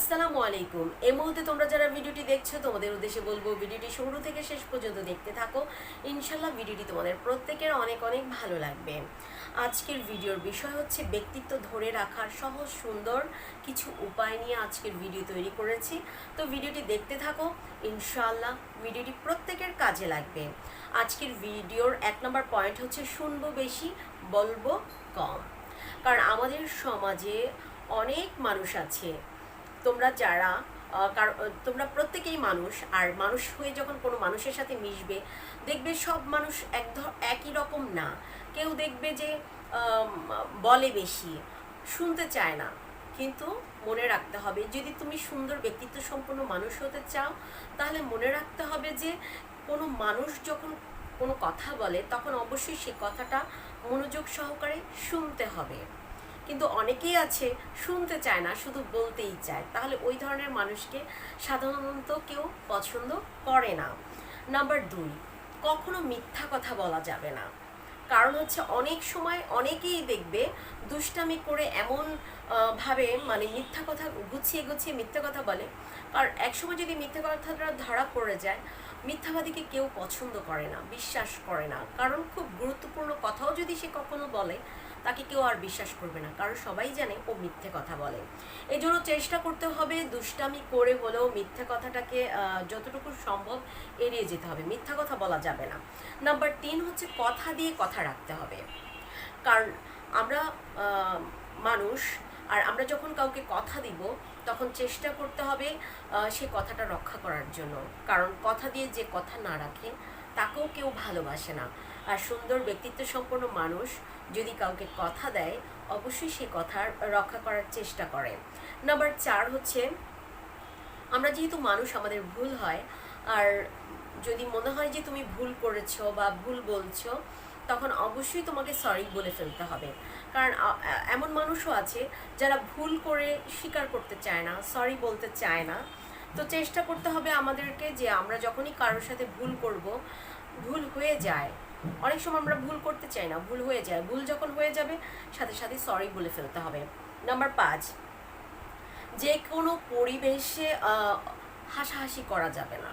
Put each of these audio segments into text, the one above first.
আসসালামু আলাইকুম। এই মুহূর্তে তোমরা যারা ভিডিওটি দেখছ, তোমাদের উদ্দেশ্যে বলব ভিডিওটি শুরু থেকে শেষ পর্যন্ত দেখতে থাকো। ইনশাল্লাহ ভিডিওটি তোমাদের প্রত্যেকের অনেক অনেক ভালো লাগবে। আজকের ভিডিওর বিষয় হচ্ছে ব্যক্তিত্ব ধরে রাখার সহজ, সুন্দর কিছু উপায় নিয়ে আজকের ভিডিও তৈরি করেছি। তো ভিডিওটি দেখতে থাকো ইনশাল্লাহ ভিডিওটি প্রত্যেকের কাজে লাগবে। আজকের ভিডিওর এক নম্বর পয়েন্ট হচ্ছে শুনব বেশি, বলব কম। কারণ আমাদের সমাজে অনেক মানুষ আছে তোমরা যারা তোমরা প্রত্যেকেই মানুষ, আর মানুষ হয়ে যখন কোনো মানুষের সাথে মিশবে, দেখবে সব মানুষ এক একই রকম না। কেউ দেখবে যে বলে বেশি, শুনতে চায় না। কিন্তু মনে রাখতে হবে, যদি তুমি সুন্দর ব্যক্তিত্ব সম্পন্ন মানুষ হতে চাও, তাহলে মনে রাখতে হবে যে, কোনো মানুষ যখন কোনো কথা বলে, তখন অবশ্যই সে কথাটা মনোযোগ সহকারে শুনতে হবে। কিন্তু অনেকেই আছে শুনতে চায় না, শুধু বলতেই চায়। তাহলে ওই ধরনের মানুষকে সাধারণত কেউ পছন্দ করে না। নাম্বার দুই, কখনো মিথ্যা কথা বলা যাবে না। কারণ হচ্ছে অনেক সময় অনেকেই দেখবে দুষ্টামি করে এমন ভাবে মানে মিথ্যা কথা গুছিয়ে গুছিয়ে মিথ্যা কথা বলে। আর একসময় যদি মিথ্যা কথাটা ধরা পড়ে যায়, মিথ্যাবাদীকে কেউ পছন্দ করে না, বিশ্বাস করে না। কারণ খুব গুরুত্বপূর্ণ কথাও যদি সে কখনো বলে তাকে কেউ আর বিশ্বাস করবে না। কারণ সবাই জানে ও মিথ্যে কথা বলে। এই জন্য চেষ্টা করতে হবে দুষ্টামি করে হলেও মিথ্যে কথাটাকে যতটুকু সম্ভব এড়িয়ে যেতে হবে। মিথ্যা কথা বলা যাবে না। নাম্বার তিন হচ্ছে কথা দিয়ে কথা রাখতে হবে। কারণ আমরা মানুষ, আর আমরা যখন কাউকে কথা দিব, তখন চেষ্টা করতে হবে সে কথাটা রক্ষা করার জন্য। কারণ কথা দিয়ে যে কথা না রাখে, তাকেও কেউ ভালোবাসে না। আর সুন্দর ব্যক্তিত্ব সম্পন্ন মানুষ যদি কাউকে কথা দেয়, অবশ্যই সে কথার রক্ষা করার চেষ্টা করে। নাম্বার চার হচ্ছে, আমরা যেহেতু মানুষ, আমাদের ভুল হয়, আর যদি মনে হয় যে তুমি ভুল করেছ বা ভুল বলছো, তখন অবশ্যই তোমাকে সরি বলে ফেলতে হবে। কারণ এমন মানুষও আছে যারা ভুল করে স্বীকার করতে চায় না সরি বলতে চায় না। তো চেষ্টা করতে হবে আমাদেরকে যে আমরা যখনই কারোর সাথে ভুল করব, ভুল হয়ে যায়। অনেক সময় আমরা ভুল করতে চাই না, ভুল হয়ে যায়। ভুল যখন হয়ে যাবে, সাথে সাথে সরি বলে ফেলতে হবে। নাম্বার পাঁচ, যে কোনো পরিবেশে হাসাহাসি করা যাবে না।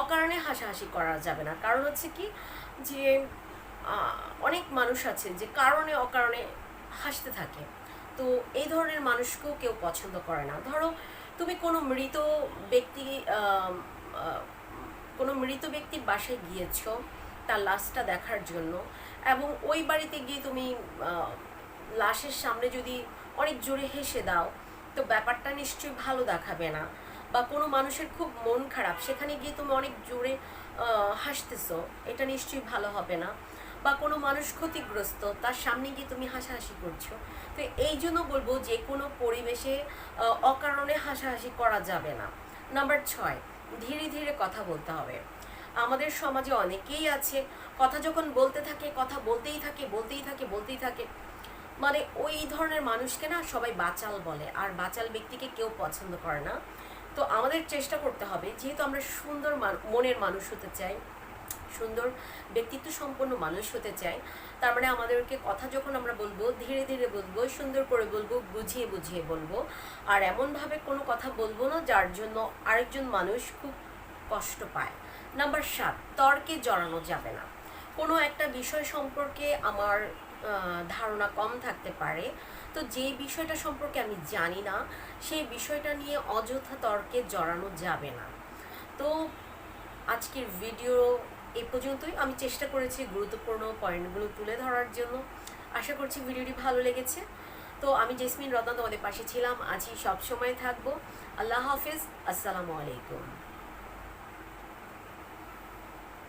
অকারণে হাসাহাসি করা যাবে না। কারণ হচ্ছে কি? যে অনেক মানুষ আছে যে কারণে অকারণে হাসতে থাকে। তো এই ধরনের মানুষকেও কেউ পছন্দ করে না। ধরো, তুমি কোনো মৃত ব্যক্তি কোনো মৃত ব্যক্তির বাসায় গিয়েছো তার লাশটা দেখার জন্য। এবং ওই বাড়িতে গিয়ে তুমি লাশের সামনে যদি অনেক জোরে হেসে দাও, তো ব্যাপারটা নিশ্চয়ই ভালো দেখাবে না। বা কোনো মানুষের খুব মন খারাপ, সেখানে গিয়ে তুমি অনেক জোরে হাসতেছো, এটা নিশ্চয়ই ভালো হবে না। বা কোনো মানুষ ক্ষতিগ্রস্ত, তার সামনে গিয়ে তুমি হাসাহাসি করছ। তো এই জন্য বলব যে কোনো পরিবেশে অকারণে হাসাহাসি করা যাবে না। নাম্বার ছয়, ধীরে ধীরে কথা বলতে হবে। আমাদের সমাজে অনেকেই আছে, কথা যখন বলতে থাকে, কথা বলতেই থাকে বলতেই থাকে বলতেই থাকে। মানে ওই ধরনের মানুষকে না সবাই বাচাল বলে, আর বাচাল ব্যক্তিকে কেউ পছন্দ করে না। তো আমাদের চেষ্টা করতে হবে, যেহেতু আমরা সুন্দর মনের মানুষ হতে চাই, সুন্দর ব্যক্তিত্ব সম্পন্ন মানুষ হতে চাই, তার মানে আমাদেরকে কথা যখন আমরা বলব, ধীরে ধীরে বলব, সুন্দর করে বলব, বুঝিয়ে বুঝিয়ে বলব, আর এমনভাবে কোনো কথা বলব না যার জন্য আরেকজন মানুষ খুব কষ্ট পায়। নাম্বার সাত, তর্কে জড়ানো যাবে না। কোনো একটা বিষয় সম্পর্কে আমার ধারণা কম থাকতে পারে। তো যেই বিষয়টা সম্পর্কে আমি জানি না, সেই বিষয়টা নিয়ে অযথা তর্কে জড়ানো যাবে না। তো আজকের ভিডিও এ পর্যন্তই। আমি চেষ্টা করেছি গুরুত্বপূর্ণ পয়েন্টগুলো তুলে ধরার জন্য। আশা করছি ভিডিওটি ভালো লেগেছে। তো আমি জেসমিন রত্না তোমাদের পাশে ছিলাম। আছি সবসময় থাকব। আল্লাহ হাফিজ। আসসালামু আলাইকুম।